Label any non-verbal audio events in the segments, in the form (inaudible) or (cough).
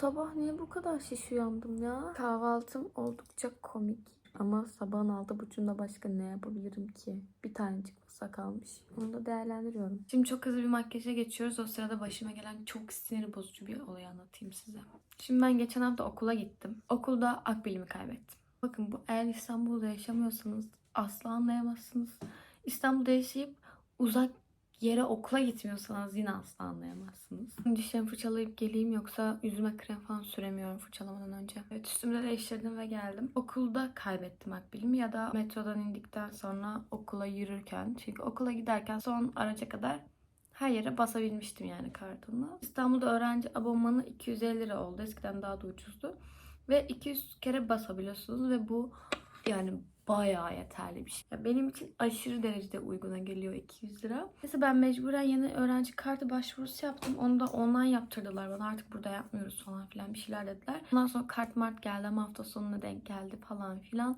sabah niye bu kadar şiş uyandım ya? Kahvaltım oldukça komik. Ama sabahın altı buçuğunda başka ne yapabilirim ki? Bir tanecik masa kalmış. Onu da değerlendiriyorum. Şimdi çok hızlı bir makyaja geçiyoruz. O sırada başıma gelen çok sinir bozucu bir olayı anlatayım size. Şimdi ben geçen hafta okula gittim. Okulda akbilimi kaybettim. Bakın bu eğer İstanbul'da yaşamıyorsanız asla anlayamazsınız. İstanbul'da yaşayıp uzak yere okula gitmiyorsanız yine asla anlayamazsınız. (laughs) Dişlerimi fırçalayıp geleyim yoksa yüzüme krem falan süremiyorum fırçalamadan önce. Evet üstümü de değiştirdim ve geldim. Okulda kaybettim akbilimi ya da metrodan indikten sonra okula yürürken. Çünkü okula giderken son araca kadar her yere basabilmiştim yani kartımla. İstanbul'da öğrenci abonmanı 250 lira oldu. Eskiden daha da ucuzdu. Ve 200 kere basabiliyorsunuz ve bu yani bayağı yeterli bir şey. Benim için aşırı derecede uyguna geliyor 200 lira. Neyse ben mecburen yeni öğrenci kartı başvurusu yaptım. Onu da online yaptırdılar bana. Artık burada yapmıyoruz falan filan bir şeyler dediler. Ondan sonra kart mart geldi ama hafta sonuna denk geldi falan filan.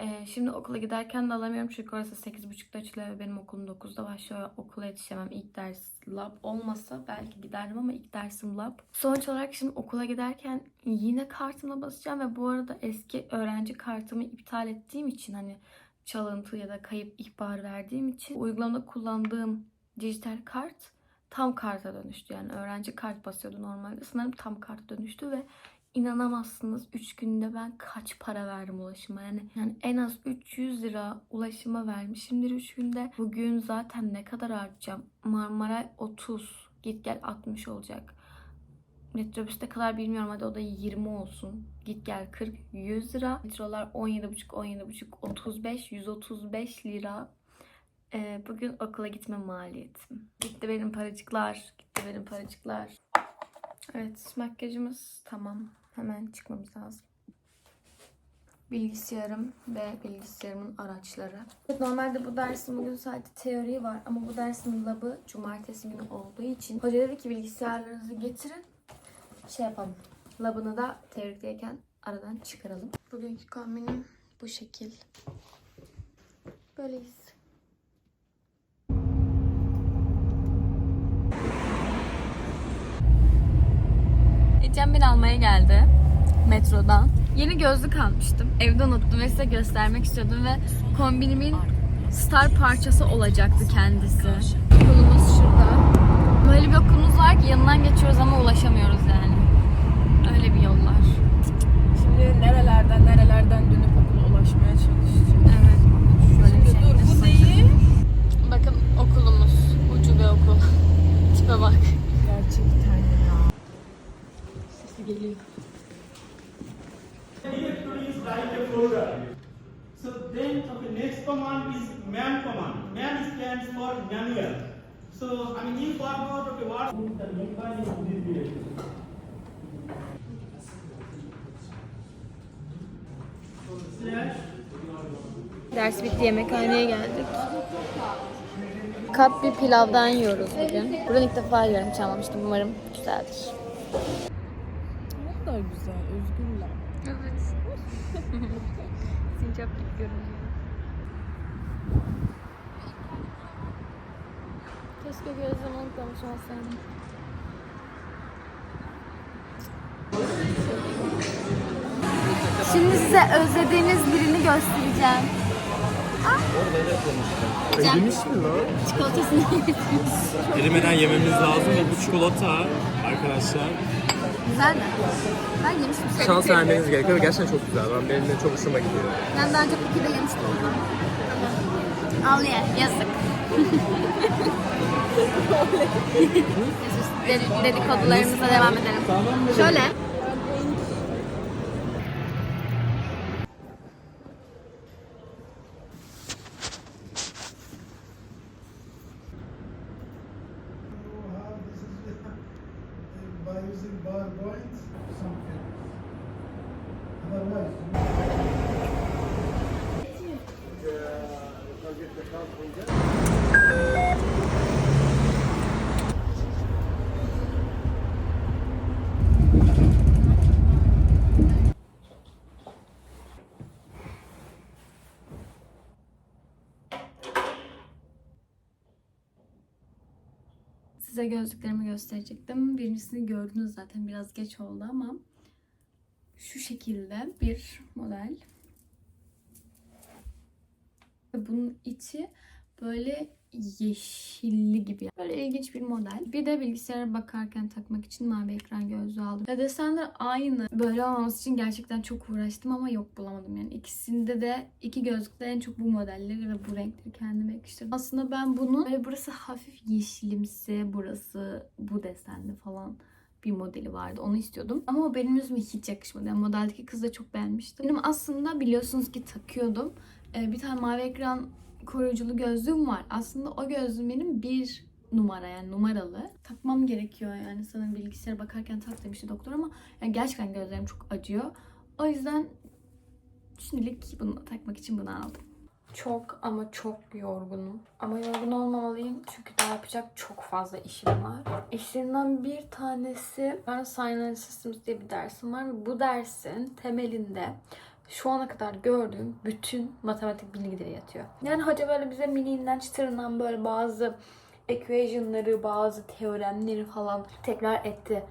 Ee, şimdi okula giderken de alamıyorum çünkü orası 8.30'da açılıyor ve benim okulum 9'da başlıyor. Okula yetişemem. İlk ders lab olmasa belki giderdim ama ilk dersim lab. Sonuç olarak şimdi okula giderken yine kartımla basacağım ve bu arada eski öğrenci kartımı iptal ettiğim için hani çalıntı ya da kayıp ihbar verdiğim için uygulamada kullandığım dijital kart tam karta dönüştü. Yani öğrenci kart basıyordu normalde. Sanırım tam kart dönüştü ve inanamazsınız 3 günde ben kaç para verdim ulaşıma. Yani, yani en az 300 lira ulaşıma vermişimdir 3 günde. Bugün zaten ne kadar harcayacağım? Marmaray 30, git gel 60 olacak. Metrobüste kadar bilmiyorum hadi o da 20 olsun. Git gel 40, 100 lira. Metrolar 17,5, 17,5, 35, 135 lira. Ee, bugün okula gitme maliyetim. Gitti benim paracıklar. Gitti benim paracıklar. Evet makyajımız tamam. Hemen çıkmamız lazım. Bilgisayarım ve bilgisayarımın araçları. Normalde bu dersin bugün sadece teori var ama bu dersin labı cumartesi günü olduğu için hoca dedi ki bilgisayarlarınızı getirin şey yapalım. Labını da teorikteyken aradan çıkaralım. Bugünkü kombinim bu şekil. Böyleyiz. Ecem beni almaya geldi metrodan. Yeni gözlük almıştım. Evde unuttum ve size göstermek istiyordum ve kombinimin star parçası olacaktı kendisi. Okulumuz şurada. Böyle bir okulumuz var ki yanından geçiyoruz ama ulaşamıyoruz yani. Öyle bir yollar. Şimdi nerelerden nerelerden dönüp okula ulaşmaya çalışacağım. Evet. Şöyle bir şey. Dur bu değil. Bakın okulumuz. Ucu bir okul. (laughs) Tipe bak. Gerçekten ya. Sesi geliyor. So then, okay, next command is man command. Man stands for manual. So, I mean, you forgot, okay, what? The number is this direction. So, slash Ders bitti yemekhaneye geldik. Kap bir pilavdan yiyoruz bugün. Buradan ilk defa yiyorum. Hiç almamıştım. Umarım güzeldir. Kadar güzel, özgürler. Evet. Sincap gibi görünüyor. Keşke gözlerimi unutmamış olsaydım. Şimdi size özlediğiniz birini göstereceğim. Erimiş mi lan? Çikolatasını (laughs) getirmiş. Erimeden yememiz lazım ve bu çikolata arkadaşlar. Güzel mi? Ben yemiştim. Şans vermeniz gerekiyor. Gerçekten çok güzel. Ben benim de çok hoşuma gidiyor. Ben daha önce Cookie'de yemiştim. Al ye, yazık. (laughs) Dedi- Dedikodularımıza devam edelim. Şöyle. PowerPoint, size gözlüklerimi gösterecektim. Birincisini gördünüz zaten biraz geç oldu ama şu şekilde bir model. Bunun içi böyle yeşilli gibi. Böyle ilginç bir model. Bir de bilgisayara bakarken takmak için mavi ekran gözlüğü aldım. Ve desenler aynı. Böyle olmaması için gerçekten çok uğraştım ama yok bulamadım. Yani ikisinde de iki gözlükte en çok bu modelleri ve bu renkleri kendime yakıştırdım. Aslında ben bunun böyle burası hafif yeşilimsi, burası bu desenli falan bir modeli vardı. Onu istiyordum. Ama o benim yüzüme hiç yakışmadı. Yani modeldeki kız da çok beğenmişti. Benim aslında biliyorsunuz ki takıyordum. Ee, bir tane mavi ekran koruyuculu gözlüğüm var. Aslında o gözlüğüm benim bir numara yani numaralı. Takmam gerekiyor yani sanırım bilgisayara bakarken tak demişti doktor ama yani gerçekten gözlerim çok acıyor. O yüzden şimdilik bunu takmak için bunu aldım. Çok ama çok yorgunum. Ama yorgun olmamalıyım çünkü daha yapacak çok fazla işim var. İşlerinden bir tanesi ben Sign Systems diye bir dersim var bu dersin temelinde şu ana kadar gördüğüm bütün matematik bilgileri yatıyor. Yani hoca böyle bize miniğinden çıtırından böyle bazı equation'ları, bazı teoremleri falan tekrar etti.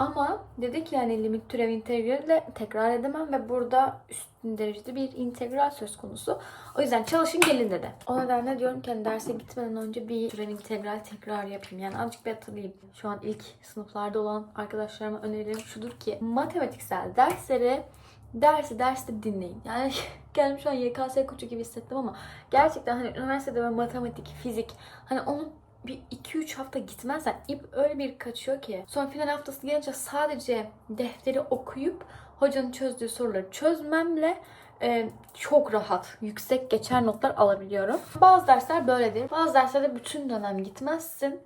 Ama dedi ki yani limit türev integrali tekrar edemem ve burada üstün derecede bir integral söz konusu. O yüzden çalışın gelin dedi. O nedenle diyorum ki hani derse gitmeden önce bir türev integral tekrar yapayım. Yani azıcık bir hatırlayayım. Şu an ilk sınıflarda olan arkadaşlarıma önerim şudur ki matematiksel dersleri dersi derste dinleyin. Yani (laughs) kendimi şu an YKS koçu gibi hissettim ama gerçekten hani üniversitede böyle matematik, fizik hani onu bir 2-3 hafta gitmezsen ip öyle bir kaçıyor ki sonra final haftası gelince sadece defteri okuyup hocanın çözdüğü soruları çözmemle e, çok rahat, yüksek geçer notlar alabiliyorum. Bazı dersler böyledir. Bazı derslerde bütün dönem gitmezsin.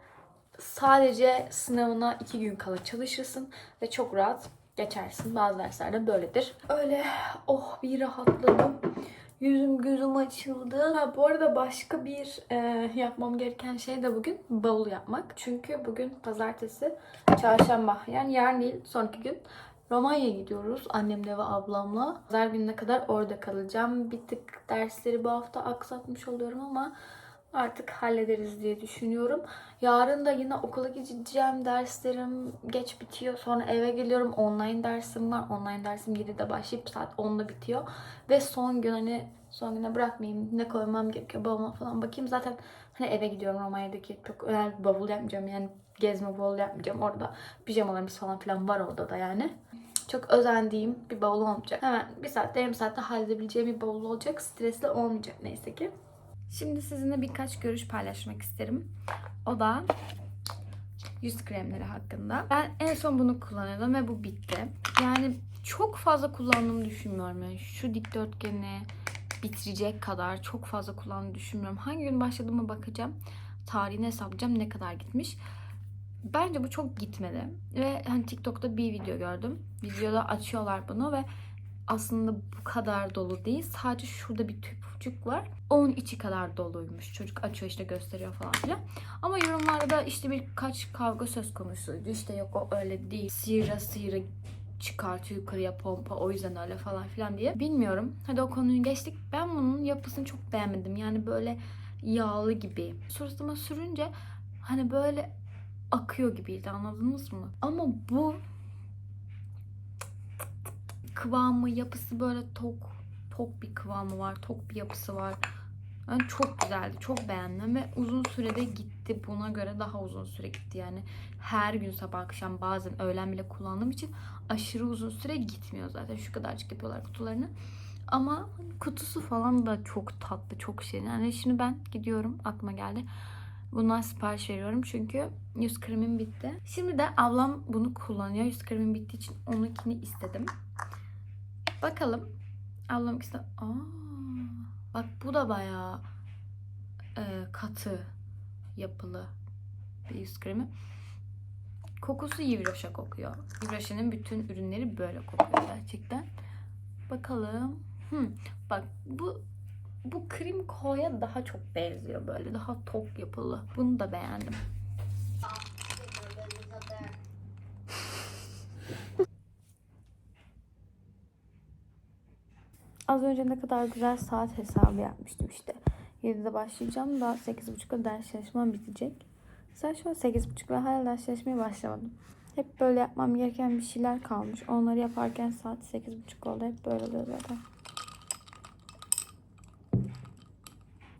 Sadece sınavına 2 gün kala çalışırsın ve çok rahat geçersin. Bazı derslerde böyledir. Öyle oh bir rahatladım. Yüzüm gözüm açıldı. Ha, bu arada başka bir e, yapmam gereken şey de bugün bavul yapmak. Çünkü bugün pazartesi, çarşamba. Yani yarın değil, sonraki gün Romanya'ya gidiyoruz annemle ve ablamla. Pazar gününe kadar orada kalacağım. Bir tık dersleri bu hafta aksatmış oluyorum ama artık hallederiz diye düşünüyorum. Yarın da yine okula gideceğim. Derslerim geç bitiyor. Sonra eve geliyorum. Online dersim var. Online dersim 7'de başlayıp saat 10'da bitiyor. Ve son gün hani son güne bırakmayayım. Ne koymam gerekiyor bavuluma falan bakayım. Zaten hani eve gidiyorum Romanya'daki çok önemli bir bavul yapmayacağım. Yani gezme bavul yapmayacağım. Orada pijamalarımız falan filan var orada da yani. Çok özendiğim bir bavul olmayacak. Hemen bir saatte yarım saatte halledebileceğim bir bavul olacak. Stresli olmayacak neyse ki. Şimdi sizinle birkaç görüş paylaşmak isterim. O da yüz kremleri hakkında. Ben en son bunu kullanıyordum ve bu bitti. Yani çok fazla kullandığımı düşünmüyorum. Yani şu dikdörtgeni bitirecek kadar çok fazla kullandığımı düşünmüyorum. Hangi gün başladığıma bakacağım. Tarihini hesaplayacağım ne kadar gitmiş. Bence bu çok gitmedi. Ve hani TikTok'ta bir video gördüm. Videoda açıyorlar bunu ve aslında bu kadar dolu değil. Sadece şurada bir tüpçük var. Onun içi kadar doluymuş. Çocuk açıyor işte gösteriyor falan filan. Ama yorumlarda işte birkaç kavga söz konusuydu. İşte yok o öyle değil. Sıyıra sıyıra çıkartıyor yukarıya pompa o yüzden öyle falan filan diye. Bilmiyorum. Hadi o konuyu geçtik. Ben bunun yapısını çok beğenmedim. Yani böyle yağlı gibi. Suratıma sürünce hani böyle akıyor gibiydi anladınız mı? Ama bu kıvamı, yapısı böyle tok, tok bir kıvamı var, tok bir yapısı var. Yani çok güzeldi, çok beğendim ve uzun sürede gitti. Buna göre daha uzun süre gitti yani. Her gün sabah akşam bazen öğlen bile kullandığım için aşırı uzun süre gitmiyor zaten. Şu kadarcık yapıyorlar kutularını. Ama kutusu falan da çok tatlı, çok şirin. Yani şimdi ben gidiyorum, aklıma geldi. Bundan sipariş veriyorum çünkü yüz kremim bitti. Şimdi de ablam bunu kullanıyor. Yüz kremim bittiği için onunkini istedim. Bakalım. Ablam ikisi de... Aa, bak bu da bayağı e, katı yapılı bir yüz kremi. Kokusu Yivroş'a kokuyor. Yivroş'un bütün ürünleri böyle kokuyor gerçekten. Bakalım. Hmm, bak bu bu krem koya daha çok benziyor böyle. Daha tok yapılı. Bunu da beğendim. Az önce ne kadar güzel saat hesabı yapmıştım işte. 7'de başlayacağım. Daha 8.30'da ders çalışmam bitecek. Mesela şu an 8.30 ve hala dersleşmeye başlamadım. Hep böyle yapmam gereken bir şeyler kalmış. Onları yaparken saat 8.30 oldu. Hep böyle oluyor zaten.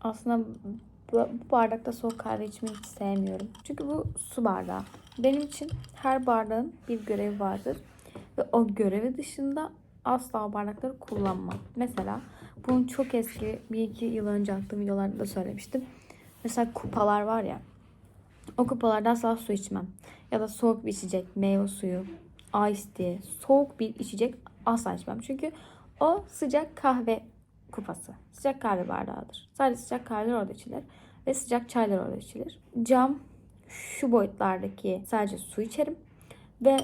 Aslında bu, bu bardakta soğuk kahve içmeyi hiç sevmiyorum. Çünkü bu su bardağı. Benim için her bardağın bir görevi vardır. Ve o görevi dışında asla bardakları kullanmam. Mesela bunu çok eski bir iki yıl önce attığım videolarda da söylemiştim. Mesela kupalar var ya. O kupalarda asla su içmem. Ya da soğuk bir içecek, meyve suyu, ice tea, soğuk bir içecek asla içmem. Çünkü o sıcak kahve kupası. Sıcak kahve bardağıdır. Sadece sıcak kahveler orada içilir. Ve sıcak çaylar orada içilir. Cam şu boyutlardaki sadece su içerim. Ve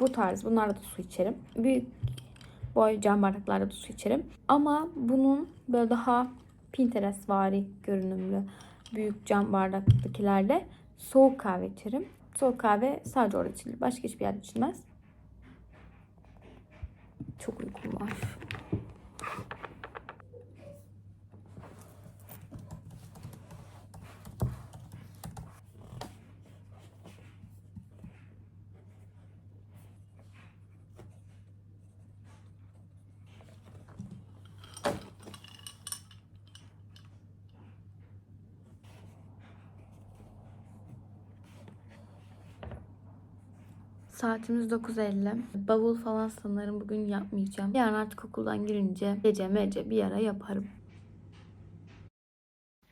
bu tarz bunlarda da su içerim. Büyük boy cam bardaklarda da su içerim. Ama bunun böyle daha Pinterest vari görünümlü büyük cam bardaktakilerde soğuk kahve içerim. Soğuk kahve sadece orada içilir. Başka hiçbir yerde içilmez. Çok uykum var. Saatimiz 9.50. Bavul falan sanırım bugün yapmayacağım. Yarın artık okuldan girince gece mece bir ara yaparım.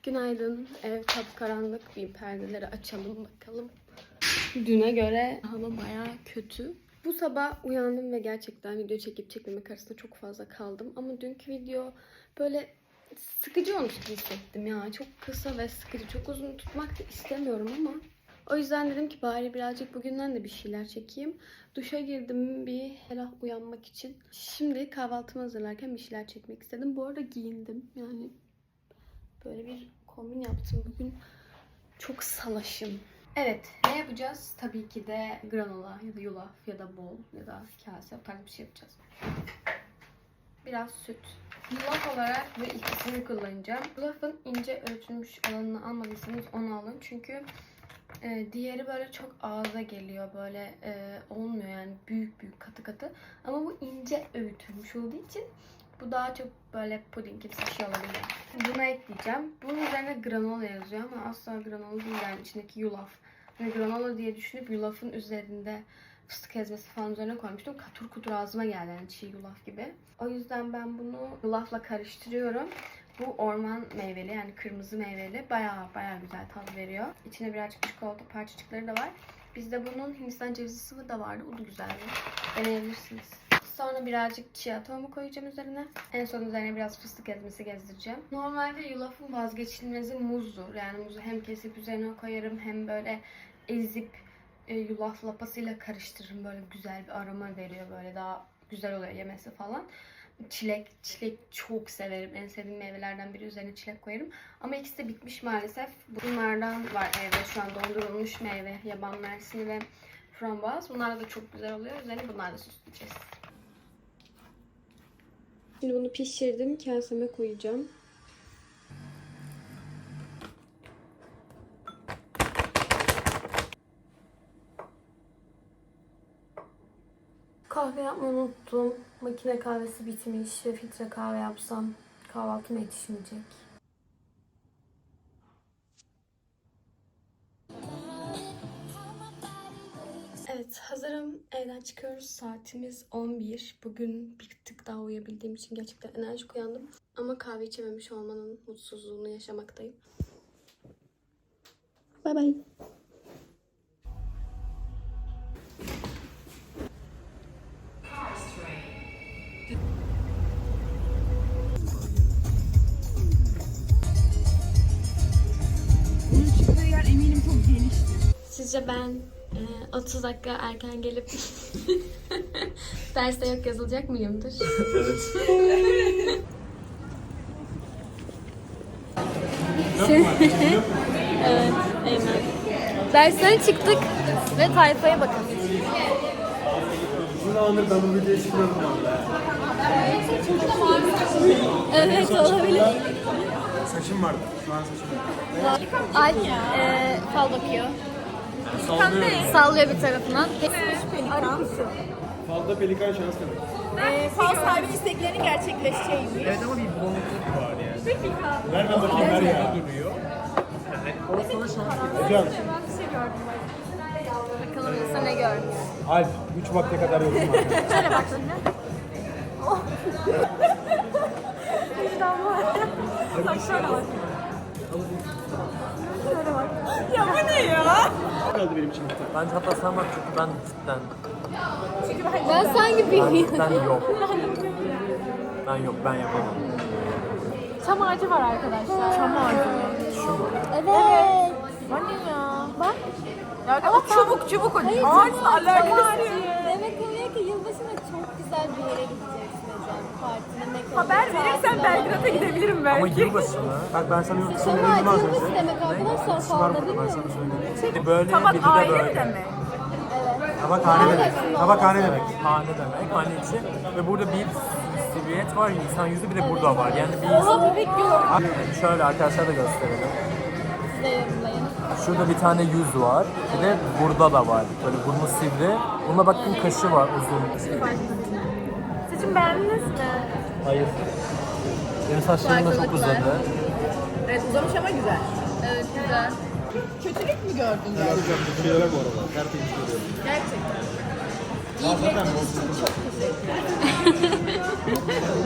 Günaydın. Ev karanlık. Bir perdeleri açalım bakalım. Düne göre hava baya kötü. Bu sabah uyandım ve gerçekten video çekip çekmemek arasında çok fazla kaldım. Ama dünkü video böyle sıkıcı olmuş gibi hissettim ya. Çok kısa ve sıkıcı. Çok uzun tutmak da istemiyorum ama o yüzden dedim ki bari birazcık bugünden de bir şeyler çekeyim. Duşa girdim bir helah uyanmak için. Şimdi kahvaltımı hazırlarken bir şeyler çekmek istedim. Bu arada giyindim. Yani böyle bir kombin yaptım bugün. Çok salaşım. Evet, ne yapacağız? Tabii ki de granola ya da yulaf ya da bol ya da kase o tarz bir şey yapacağız. Biraz süt. Yulaf olarak bu ikisini kullanacağım. Yulafın ince ölçülmüş olanını almadıysanız onu alın. Çünkü e, diğeri böyle çok ağza geliyor. Böyle e, olmuyor yani büyük büyük katı katı. Ama bu ince öğütülmüş olduğu için bu daha çok böyle puding gibi bir şey olabilir. Buna ekleyeceğim. Bunun üzerine granola yazıyor ama asla granola değil yani içindeki yulaf. Hani granola diye düşünüp yulafın üzerinde fıstık ezmesi falan üzerine koymuştum. Katur kutur ağzıma geldi yani çiğ yulaf gibi. O yüzden ben bunu yulafla karıştırıyorum. Bu orman meyveli yani kırmızı meyveli. Baya baya güzel tat veriyor. İçine birazcık çikolata parçacıkları da var. Bizde bunun Hindistan cevizi sıvı da vardı. O da güzeldi. Deneyebilirsiniz. Sonra birazcık chia tohumu koyacağım üzerine. En son üzerine biraz fıstık ezmesi gezdireceğim. Normalde yulafın vazgeçilmezi muzdur. Yani muzu hem kesip üzerine koyarım hem böyle ezip e, yulaf lapasıyla karıştırırım. Böyle güzel bir aroma veriyor. Böyle daha güzel oluyor yemesi falan. Çilek, çilek çok severim. En sevdiğim meyvelerden biri üzerine çilek koyarım. Ama ikisi de bitmiş maalesef. Bunlardan var evde şu an dondurulmuş meyve. Yaban mersini ve frambuaz. Bunlar da çok güzel oluyor. Üzerine bunlarla süsleyeceğiz. Şimdi bunu pişirdim. Kaseme koyacağım. Kahve yapmayı unuttum. Makine kahvesi bitmiş ve filtre kahve yapsam kahvaltıma yetişmeyecek. Evet hazırım. Evden çıkıyoruz. Saatimiz 11. Bugün bir tık daha uyuyabildiğim için gerçekten enerjik uyandım. Ama kahve içememiş olmanın mutsuzluğunu yaşamaktayım. Bay bay. Sizce ben e, 30 dakika erken gelip (laughs) derste yok yazılacak mıyımdır? (laughs) evet, aynen. Dersten çıktık ve tayfaya bakın. Zamandır ben bu. Evet olabilir. Saçım vardı. Şu an saçım yok. Alp e, fal bakıyor. Sallıyorum. Sallıyor bir tarafından. Falda pelikan şans demek. Ee, fal sahibi isteklerinin gerçekleşeceği. Evet ama bir bonukluk var yani. Ver ben bakayım ver ya. duruyor. O sana şans veriyor. Hocam, Bakalım Musa ne görmüş. Alp 3 vakte kadar yokum var. (laughs) Şöyle bak şimdi. Kaldı benim için. Bence hatta sen bak çünkü ben cidden, Ben sen gibiyim. ben yok. Ben yok, ben yapamam. Çam ağacı var arkadaşlar. Çam ağacı. Şu mu? Evet. O ne ya? Bak. Ya ama çubuk çubuk o. Hayır, Ağaçla çam alakası yok. Demek oluyor ki yılbaşında çok güzel bir yere gideceksin Ecem. Partine ne kadar. Haber verirsen Belgrad'a gidebilirim Ama belki. yılbaşı mı? Bak ben sana yurt dışına Çam dedim az önce. yılbaşı demek arkadaşlar. Var Falda burada ben sana söyleyeyim. Böyle Tabak biri de aile mi böyle. demek? Tabakhane demek. Tabakhane demek. Hane demek. Hane içi. Ve burada bir siviyet var. insan yüzü bir de burada var. Yani bir insan... Oha bebek gördüm. Şöyle arkadaşlar da gösterelim. Size yorumlayın. Şurada bir tane yüz var. Bir de burada da var. Böyle burnu sivri. Buna bakın kaşı var uzun. Saçımı beğendiniz mi? Hayır. Benim saçlarım da çok uzadı. Evet uzamış ama güzel. Evet güzel. Kötülük mü gördün Helal hocam. Bu şeylere bu arada. Tertemiz görüyorum. gerçekten?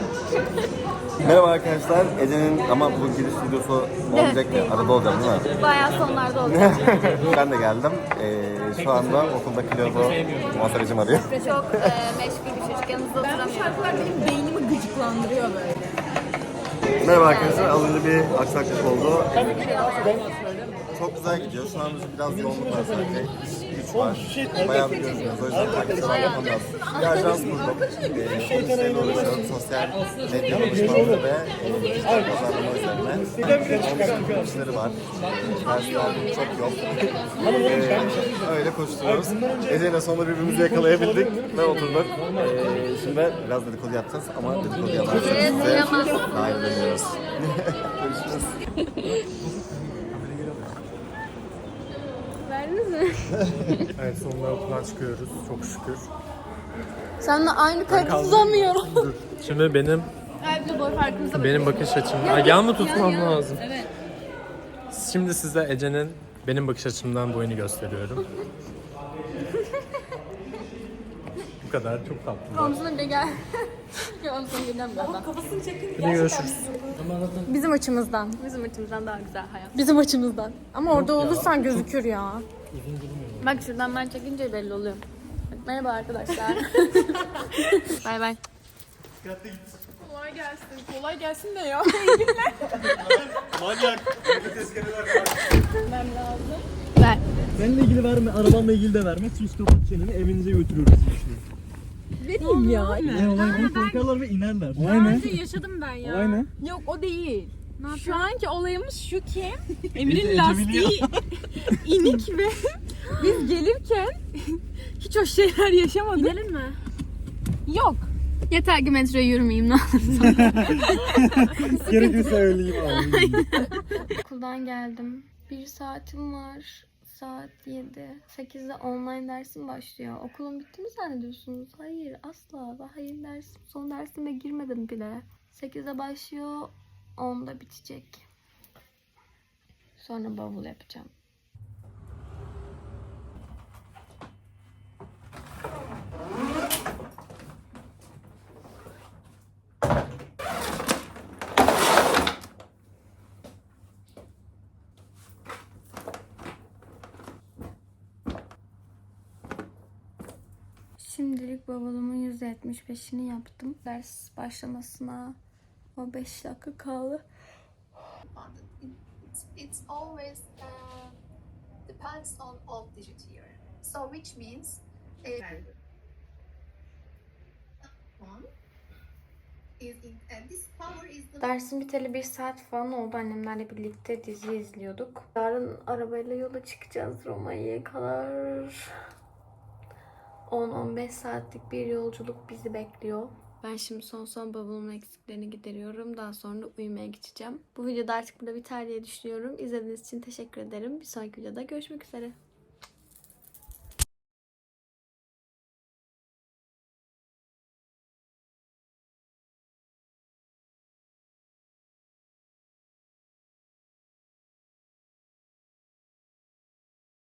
(laughs) Merhaba arkadaşlar. Ece'nin ama bu giriş videosu olmayacak ya. Arada olacağım değil mi? Bayağı sonlarda olacak. (laughs) ben de geldim. Ee, şu anda okuldaki logo muhasebecim arıyor. Çok e, meşgul bir çocuk. Yanınızda Ben bu oturamıyorum. şarkılar benim beynimi gıcıklandırıyor böyle. Merhaba arkadaşlar. Az önce bir aksaklık oldu. Çok güzel gidiyor. Şu an biraz yoğunluk var sadece. İş güç var. Bayağı bir görüşmüyoruz. O yüzden takipçiler yapamıyoruz. Bir ajans kurdum. Ee, işlerle uğraşıyorum. Sosyal medya danışmanlığı ve e, pazarlama üzerine. Onun işleri var. Dersler çok yok. Ee, öyle koşturuyoruz. Ece'yle sonunda birbirimizi yakalayabildik ve oturduk. Ee, şimdi biraz dedikodu yapacağız ama dedikodu yaparsanız Evet, size dahil edemiyoruz. (laughs) Görüşürüz. (laughs) (laughs) Evet sonunda okuldan çıkıyoruz. Çok şükür. Seninle aynı kayıt tutamıyorum. Şimdi benim Kalple boy farkımıza benim bakış açım. Ayağımı mı tutmam lazım? Evet. Şimdi size Ece'nin benim bakış açımdan boyunu gösteriyorum. (laughs) Bu kadar çok tatlı. Omzuna bile gel. (laughs) Omzuna geleceğim birazdan. Hadi görüşürüz. Bizim açımızdan. Bizim açımızdan daha güzel hayat. Bizim açımızdan. Ama orada olursan gözükür ya. Bak şuradan ben çekince belli oluyor. Bak, Merhaba arkadaşlar. (laughs) bay bay. Kolay gelsin. Kolay gelsin de ya. (laughs) Ver. Seninle ilgili verme, arabanla ilgili de verme. Sus kapat çeneni, evinize götürüyoruz Vereyim ya. Ne olay bunu korkarlar ve inerler. Olay ne? yaşadım ben ya. Olay ne? Yok o değil. Şu anki olayımız şu ki (laughs) Emir'in lastiği (laughs) inik ve biz gelirken hiç o şeyler yaşamadık. İnelim mi? Yok. Yeter ki metroya yürümeyeyim ne (laughs) Gerekirse söyleyeyim abi. Okuldan geldim. Bir saatim var. Saat 7. 8'de online dersim başlıyor. Okulum bitti mi zannediyorsunuz? Hayır asla. Hayır dersim. Son dersime girmedim bile. 8'de başlıyor. 10'da bitecek. Sonra bavul yapacağım. Şimdilik bavulumun %75'ini yaptım. Ders başlamasına o 5 dakika kaldı. it's, it's always uh, depends on odd digit here. So which means uh, one is in, and this power is the Dersin biteli bir saat falan oldu. Annemlerle birlikte dizi izliyorduk. Yarın arabayla yola çıkacağız Romanya'ya kadar. 10-15 saatlik bir yolculuk bizi bekliyor. Ben şimdi son son bavulumun eksiklerini gideriyorum. Daha sonra uyumaya geçeceğim. Bu videoda artık burada biter diye düşünüyorum. İzlediğiniz için teşekkür ederim. Bir sonraki videoda görüşmek üzere.